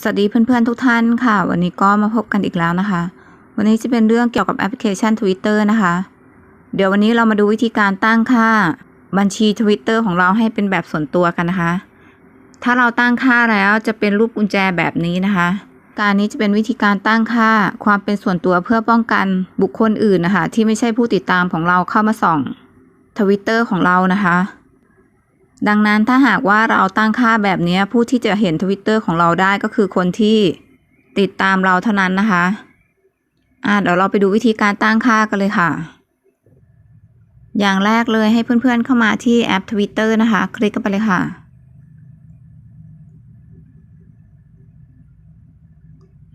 สวัสดีเพื่อนๆทุกท่านค่ะ วันนี้ก็มาพบกันอีกแล้วนะคะ วันนี้จะเป็นเรื่องเกี่ยวกับแอปพลิเคชัน Twitter นะคะ เดี๋ยววันนี้เรามาดูวิธีการตั้งค่าบัญชี Twitter ของเราให้เป็นแบบส่วนตัวกันนะคะ ถ้าเราตั้งค่าแล้วจะเป็นรูปกุญแจแบบนี้นะคะ การนี้จะเป็นวิธีการตั้งค่าความเป็นส่วนตัวเพื่อป้องกันบุคคลอื่นนะคะ ที่ไม่ใช่ผู้ติดตามของเราเข้ามาส่อง Twitter ของเรานะคะ ดังนั้นถ้าหากว่าเราตั้งค่าแบบนี้ผู้ที่จะเห็นทวิตเตอร์ของเราได้ก็คือคนที่ติดตามเราเท่านั้นนะคะอ่าเดี๋ยวเราไปดูวิธีการตั้งค่ากันเลยค่ะ อย่างแรกเลยให้เพื่อนๆเข้ามาที่แอป Twitter นะคะ คลิกเข้าไปเลยค่ะ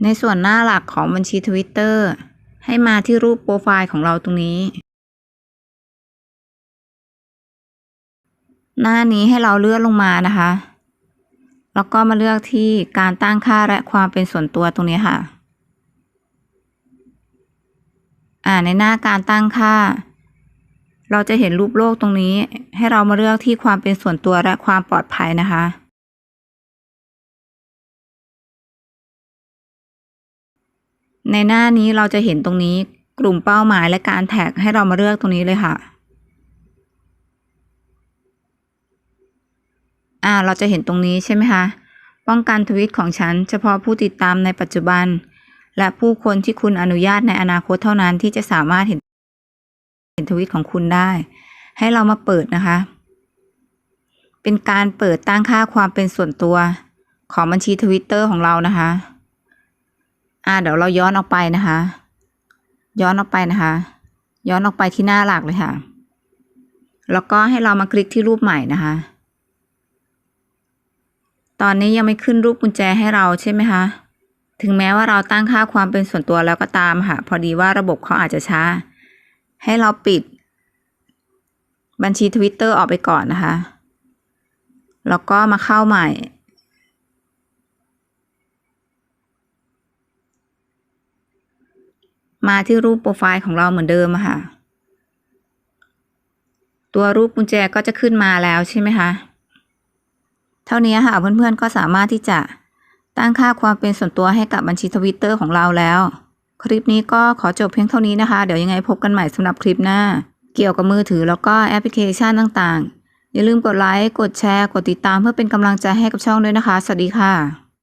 ในส่วนหน้าหลักของบัญชี Twitter ให้มาที่รูปโปรไฟล์ของเราตรงนี้ หน้านี้ให้เราเลื่อนลงมานะคะ แล้วก็มาเลือกที่การตั้งค่าและความเป็นส่วนตัวตรงนี้ค่ะ อ่าในหน้าการตั้งค่า เราจะเห็นรูปโลกตรงนี้ ให้เรามาเลือกที่ความเป็นส่วนตัวและความปลอดภัยนะคะในหน้านี้เราจะเห็นตรงนี้กลุ่มเป้าหมายและการแท็กให้เรามาเลือกตรงนี้เลยค่ะ อ่า เราจะเห็นตรงนี้ใช่ไหมคะ ป้องกันทวิตของฉันเฉพาะผู้ติดตามในปัจจุบัน และผู้คนที่คุณอนุญาตในอนาคตเท่านั้นที่จะสามารถเห็นเห็นทวิตของคุณได้ ให้เรามาเปิดนะคะ เป็นการเปิดตั้งค่าความเป็นส่วนตัวของบัญชีทวิตเตอร์ของเรานะคะ อ่า เดี๋ยวเราย้อนออกไปนะคะ ย้อนออกไปนะคะ ย้อนออกไปที่หน้าหลักเลยค่ะ แล้วก็ให้เรามาคลิกที่รูปใหม่นะคะ ตอนนี้ยังไม่ขึ้นรูปกุญแจให้เราใช่ไหมคะ ถึงแม้ว่าเราตั้งค่าความเป็นส่วนตัวแล้วก็ตามค่ะ พอดีว่าระบบเขาอาจจะช้า ให้เราปิด บัญชี Twitter ออกไปก่อนนะคะ แล้วก็มาเข้าใหม่ มาที่รูปโปรไฟล์ของเราเหมือนเดิมค่ะ ตัวรูปกุญแจก็จะขึ้นมาแล้วใช่ไหมคะ เท่านี้ค่ะเพื่อนๆก็สามารถที่จะตั้งค่าความเป็นส่วนตัวให้กับบัญชีทวิตเตอร์ของเราแล้ว คลิปนี้ก็ขอจบเพียงเท่านี้นะคะ เดี๋ยวยังไงพบกันใหม่สำหรับคลิปหน้า เกี่ยวกับมือถือแล้วก็แอปพลิเคชันต่างๆ อย่าลืมกดไลค์ กดแชร์ กดติดตามเพื่อเป็นกำลังใจให้กับช่องด้วยนะคะ สวัสดีค่ะ